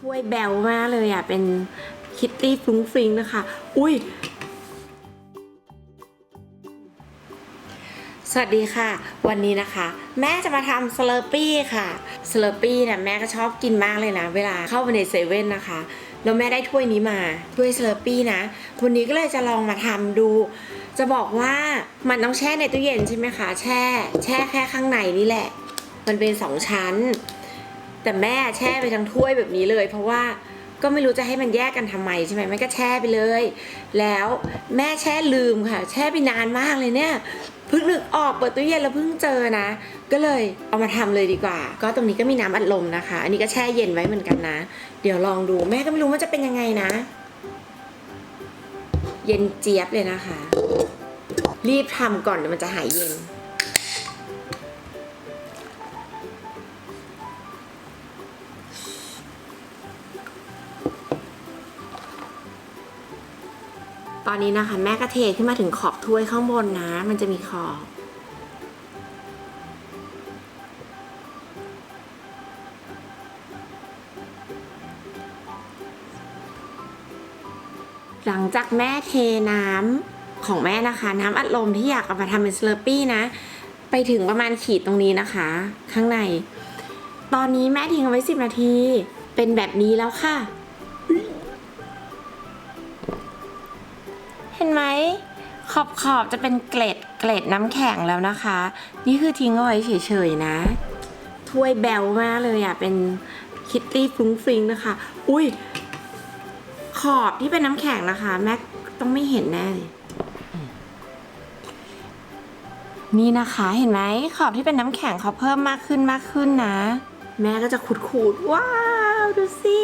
ถ้วยแบวมากเลยอะ เป็นคิตตี้ฟรุ้งฟริงนะคะ อุ้ยสวัสดีค่ะ วันนี้นะคะ แม่จะมาทำสเลอร์ปี้ค่ะสเลอร์ปี้เนี่ยแม่ก็ชอบกินมากเลยนะ เวลาเข้าไปในเซเว่นนะคะแล้วแม่ได้ถ้วยนี้มาถ้วยสเลอร์ปี้นะ วันนี้ก็เลยจะลองมาทำดู จะบอกว่ามันต้องแช่ในตู้เย็นใช่ไหมคะ แช่ แช่แค่ข้างในนี่แหละ มันเป็นสองชั้น แต่แม่แช่ไปทั้งถ้วยแบบนี้เลย เพราะว่าก็ไม่รู้จะให้มันแยกกันทำไมใช่ไหมแม่ก็แช่ไปเลย แล้วแม่แช่ลืมค่ะ แช่ไปนานมากเลยเนี่ยเพิ่งนึกออกเปิดตู้เย็นแล้วเพิ่งเจอนะ ก็เลยเอามาทำเลยดีกว่า ก็ตรงนี้ก็มีน้ำอัดลมนะคะ อันนี้ก็แช่เย็นไว้เหมือนกันนะ เดี๋ยวลองดูแม่ก็ไม่รู้ว่าจะเป็นยังไงนะ เย็นเจี๊ยบเลยนะคะ รีบทำก่อนเดี๋ยวมันจะหายเย็น ตอนนี้นะคะ แม่ก็เทขึ้นมาถึงขอบถ้วยข้างบนนะ มันจะมีขอบหลังจากแม่เทน้ำของแม่นะคะ น้ำอัดลมที่อยากเอามาทำเป็นสเลอร์ปี้นะ ไปถึงประมาณขีดตรงนี้นะคะ ข้างใน ตอนนี้แม่ทิ้งไว้สิบนาที เป็นแบบนี้แล้วค่ะ ห็นไหมขอบขอบๆจะเป็นเกล็ดเกล็ดน้ำแข็งแล้วนะคะ นี่คือทิ้งเอาไว้เฉยๆนะ ถ้วยแบวมากเลยอะเป็นคิตตี้ฟรุ้งฟริงนะคะ อุ้ยขอบที่เป็นน้ำแข็งนะคะ แม็กต้องไม่เห็นแน่เลยนี่นะคะเห็นไหมขอบที่เป็นน้ำแข็งเขาเพิ่มมากขึ้นมากขึ้นนะ แม่ก็จะขูดๆว้าว ดูสิ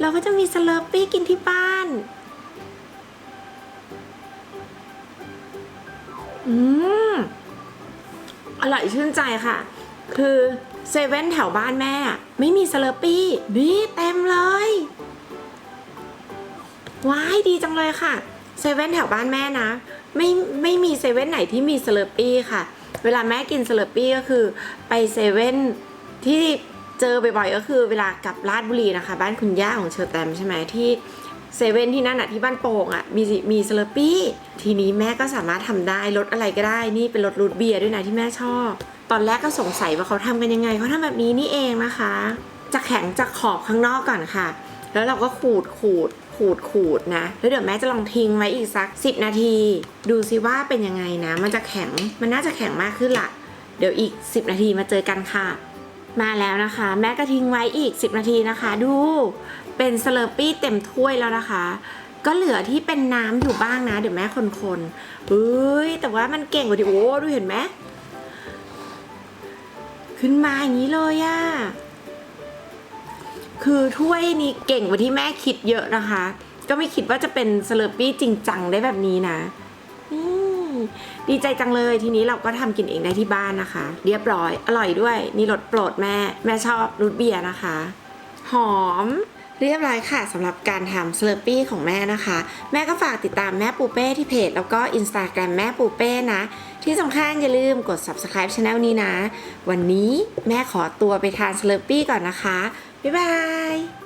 เราก็จะมีสเลอร์ปี้กินที่บ้าน อืมอร่อยชื่นใจค่ะ คือเซเว่นแถวบ้านแม่ ไม่มีสเลอปี้นี่เต็มเลย ว้ายดีจังเลยค่ะเซเว่นแถวบ้านแม่นะ ไม่ไม่มีเซเว่นไหนที่มีสเลอปี้ค่ะ เวลาแม่กินสเลอปี้ก็คือไปเซเว่นที่เจอบ่อยๆก็คือเวลากลับลาดบุรีนะคะ บ้านคุณย่าของเชอร์แตมใช่ไหมที่ เซเว่นที่นั่นอะที่บ้านโป่งอะมีมีสเลอร์ปี้ ทีนี้แม่ก็สามารถทำได้รสอะไรก็ได้ นี่เป็นรสรูทเบียร์ด้วยนะที่แม่ชอบ ตอนแรกก็สงสัยว่าเขาทำกันยังไงเขาทำแบบนี้นี่เองนะคะ จะแข็งจากขอบข้างนอกก่อนค่ะ แล้วเราก็ขูดขูดขูดขูดนะ แล้วเดี๋ยวแม่จะลองทิ้งไว้อีกสัก 10 นาที ดูซิว่าเป็นยังไงนะ มันจะแข็ง มันน่าจะแข็งมากขึ้นละ เดี๋ยวอีก 10 นาทีมาเจอกันค่ะ มาแล้วนะคะ แม่ก็ทิ้งไว้อีก 10 นาทีนะคะ ดูเป็นสเลอร์ปี้เต็มถ้วยแล้วนะคะ ก็เหลือที่เป็นน้ำอยู่บ้างนะ เดี๋ยวแม่คนๆเฮ้ยแต่ว่ามันเก่งกว่าที่โอ้ดูเห็นไหมขึ้นมาอย่างนี้เลยอะคือถ้วยนี้เก่งกว่าที่แม่คิดเยอะนะคะ ก็ไม่คิดว่าจะเป็นสเลอร์ปี้จริงจังได้แบบนี้นะ ดีใจจังเลยทีนี้เราก็ทำกินเองได้ที่บ้านนะคะ เรียบร้อยอร่อยด้วย นี่รสโปรดแม่ แม่ชอบรูทเบียร์นะคะ หอมเรียบร้อยค่ะสำหรับการทำสเลอร์ปี้ของแม่นะคะ แม่ก็ฝากติดตามแม่ปูเป้ที่เพจ แล้วก็ Instagram แม่ปูเป้นะ ที่สำคัญอย่าลืมกด subscribe channel นี้นะ วันนี้แม่ขอตัวไปทานสเลอร์ปี้ก่อนนะคะ บ๊ายบาย